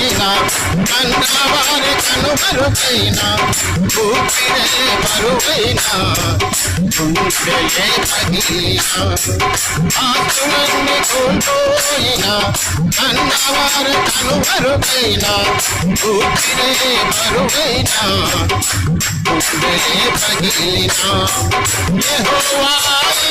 కోల్పోయిన కన్నవారి కనుమరుగైన ఊపిరే పరువైన గుండెలే పగిలిన ఆస్తులన్నీ కోల్పోయిన కన్నవారి కనుమరుగైన ఊపిరే పరువైన గుండెలే పగిలిన.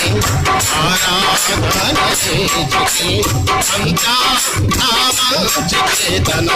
చలనను ఆరాధన చేతన